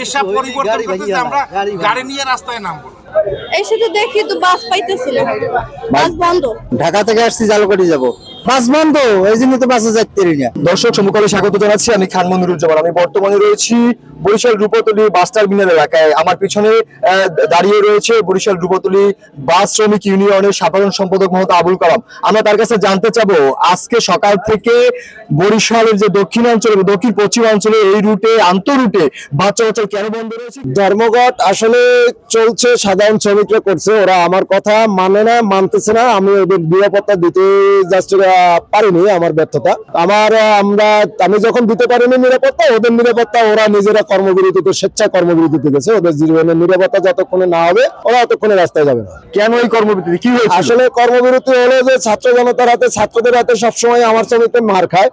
পেশা পরিবর্তন করতেছে আমরা গাড়ি নিয়ে রাস্তায় নামবো এসে তো দেখি তো বাস পাইতেছি না বাস বন্ধ। ঢাকা থেকে আসছি জালকাটি যাব। বাস বন্ধ এই জন্য তো বাসে যাইতে পারি না। দর্শক সমকালে স্বাগত জানাচ্ছি আমি খান মনিরুজ্জামান। আমি বর্তমানে রয়েছি বরিশাল রূপতলী বাস টার্মিনাল এলাকায়। আমার পিছনে দাঁড়িয়ে রয়েছে বরিশাল রূপতলী বাস শ্রমিক ইউনিয়নের সাধারণ সম্পাদক মোহাম্মদ আবুল কালাম। আমরা তার কাছে জানতে চাবো, আজকে সকাল থেকে বরিশালের যে দক্ষিণাঞ্চল দক্ষিণ পশ্চিমাঞ্চলে এই রুটে আন্তঃ রুটে বাস চলাচল কেন বন্ধ রয়েছে? ধর্মঘট আসলে চলছে, সাধারণ শ্রমিকরা করছে। ওরা আমার কথা মানে না, মানতেছে না। আমি ওদের নিরাপত্তা দিতে জাস্ট পারিনি আমার ব্যর্থতা। আমার আমরা, আমি যখন দিতে পারিনি নিরাপত্তা, ওদের নিরাপত্তা ওরা নিজেরা কর্মবিরতিতে স্বেচ্ছায় কর্মবিরতিতে গেছে ওদের জীবনের নিরাপত্তা যতক্ষণে না হবে ওরা অতক্ষণে রাস্তায় যাবে না। কেন এই কর্মবিরতি? কি হয়েছে আসলে কর্মবিরতি হলো যে ছাত্র জনতার হাতে ছাত্রদের হাতে সবসময় আমার শ্রমিকদের মার খায়।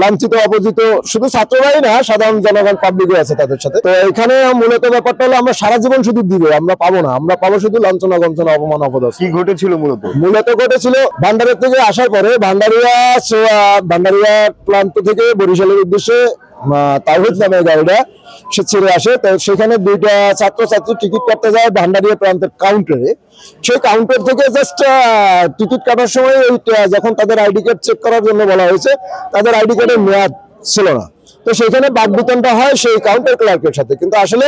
লাঞ্ছিত অপোজিত শুধু ছাত্ররাই না সাধারণ জনগণ পাবলিকও আছে তাদের সাথে। তো এখানে মূলত ব্যাপারটা হলো আমরা সারা জীবন শুধু দিবে আমরা পাবো না। আমরা পাবো শুধু লাঞ্ছনা গঞ্চনা অপমান অপদস্থ। কি ঘটেছিল মূলত? মূলত ঘটেছিল ভান্ডারের থেকে আসার পরে ভান্ডারিয়া ভান্ডারিয়া প্রান্ত থেকে বরিশালের উদ্দেশ্যে তাওহিদ নামে গাড়িটা সে ছেড়ে আসে। তো সেখানে দুইটা ছাত্রছাত্রী টিকিট কাটতে যায় ভান্ডারিয়া প্রান্তের কাউন্টারে। সেই কাউন্টার থেকে জাস্ট টিকিট কাটার সময় ওই যখন তাদের আইডি কার্ড চেক করার জন্য বলা হয়েছে, তাদের আইডি কার্ডের মেয়াদ ছিল না। তো সেখানে বাগবিতনটা হয় সেই কাউন্টার ক্লার্কের সাথে। কিন্তু আসলে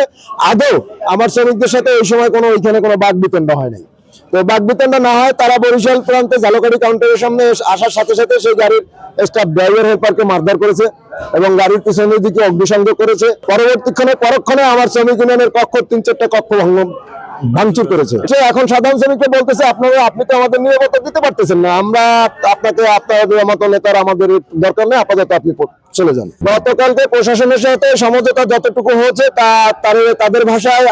আদৌ আমার শ্রমিকদের সাথে ওই সময় কোনো, ওইখানে কোনো বাগবিতনটা হয় নাই। তো বাগবিতণ্ডা না হয়, তারা বরিশাল প্রান্তে ঝালকাড়ি কাউন্টারের সামনে আসার সাথে সাথে সেই গাড়ির স্টাফ ড্রাইভার হেল্পারকে মারধর করেছে এবং গাড়ির পিছনের দিকে অগ্নিসংযোগ করেছে। পরবর্তীক্ষণে পরক্ষণে আমার শ্রমিক ইউনিয়নের কক্ষ তিন চারটা কক্ষ ভঙ্গ ভাঙচুর করেছে। সে এখন সাধারণ শ্রমিককে বলতেছে আপনারা আপনি তো আমাদের নিরাপত্তা দিতে পারতেছেন না। আমরা আপনাকে আপনাদের মতো নেতার আমাদের দরকার নেই আপাতত আপনি চলে যান। গতকালকে প্রশাসনের সাথে সমঝোতা যতটুকু হয়েছে তা তাদের ভাষায়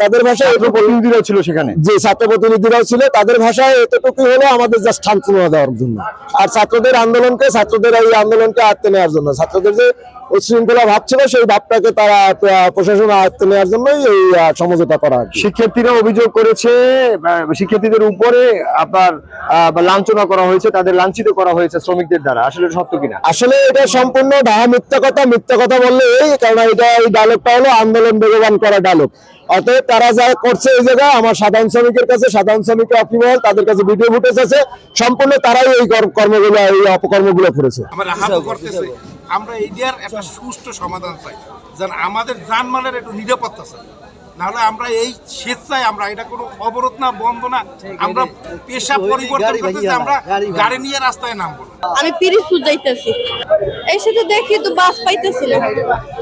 তাদের ভাষায় এটুকু প্রতিনিধিরা ছিল সেখানে। যে ছাত্র প্রতিনিধিরাও ছিল। তাদের ভাষায় এতটুকু হলো আমাদের জাস্ট সান্ত্বনা দেওয়ার জন্য। আর ছাত্রদের আন্দোলনকে ছাত্রদের এই আন্দোলনকে আয়ত্তে নেওয়ার জন্য। ছাত্রদের যে উচ্ছৃঙ্খলা ভাব ছিল সেই ভাবটাকে তারা প্রশাসন আয়ত্তে নেওয়ার জন্যই এই সমঝোতা করা। শিক্ষার্থীরা অভিযোগ করেছে শিক্ষার্থীদের উপরে আপনার লাঞ্ছনা করা হয়েছে তাদের লাঞ্ছিত করা হয়েছে শ্রমিকদের দ্বারা। আসলে সত্য কিনা? আসলে এটা সম্পূর্ণ ঢাহা মিথ্যা কথা মিথ্যা কথা বললে এই কারণ এটা এই ডায়লগটা হলো আন্দোলন বেগবান করা ডায়লগ। অতএব তারা যা করছে এই জায়গায় আমার সাধারণ শ্রমিকের কাছে সাধারণ শ্রমিকের অফিমহল তাদের কাছে ভিডিও ফুটেজ আছে সম্পূর্ণ তারাই এই কর- কর্মগুলো এই অপকর্মগুলো করেছে। আমরা এইটার একটা সুষ্ঠু সমাধান চাই। যেন আমাদের জানমালের একটু নিরাপত্তা চাই। নাহলে আমরা এই স্বেচ্ছায় আমরা এটা কোনো অবরোধ না বন্ধ না আমরা পেশা পরিবর্তন করতেছে আমরা গাড়ি নিয়ে রাস্তায় নামবো আমি পিরিজপুর যাইতেছি। এসে তো দেখি তো বাস পাইতেছি না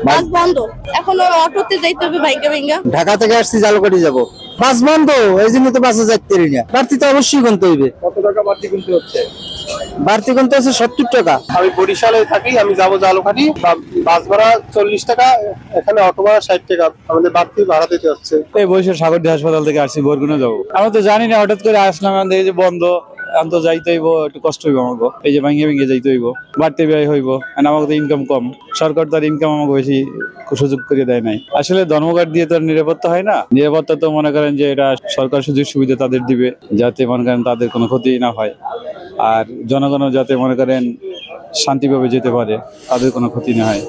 বাস বন্ধ। এখন অটোতে যাইতে হবে ভাইঙ্গা ভাইঙ্গা। ঢাকা থেকে আসছি জালকাটি যাব। বাস বন্ধ এই জন্য তো বাসে যাইতে পারি না। বাড়তি তো অবশ্যই গুনতে হইবে। কত টাকা বাড়তি কিনতে হচ্ছে? বাড়তি কিন্তু হচ্ছে সত্তর টাকা। আমি বরিশালে থাকি আমি যাব জালুখানি। বাস ভাড়া চল্লিশ টাকা এখানে অটো ভাড়া ষাট টাকা। আমাদের বাড়তি ভাড়া দিতে হচ্ছে। এই বরিশাল সাগরদী হাসপাতাল থেকে আসছি বরগুনা যাব। আমরা তো জানি না হঠাৎ করে আসলাম আমাদের যে বন্ধ। আমি তো যাইতে হইব, একটু কষ্ট হইব আমাকে এই যে ভাঙ্গে ভেঙে যাইতে হইব, বাড়তে ব্যয় হইব আর আমাকে তো ইনকাম কম। সরকার তার ইনকাম আমাকে বেশি সুযোগ করে দেয় নাই। আসলে ধর্মঘট দিয়ে তো নিরাপত্তা হয় না। নিরাপত্তা তো মনে করেন যে এটা সরকার সুযোগ সুবিধা তাদের দিবে, যাতে মনে করেন তাদের কোনো ক্ষতি না হয়। আর জনগণও যাতে মনে করেন শান্তিভাবে যেতে পারে, তাদের কোনো ক্ষতি না হয়।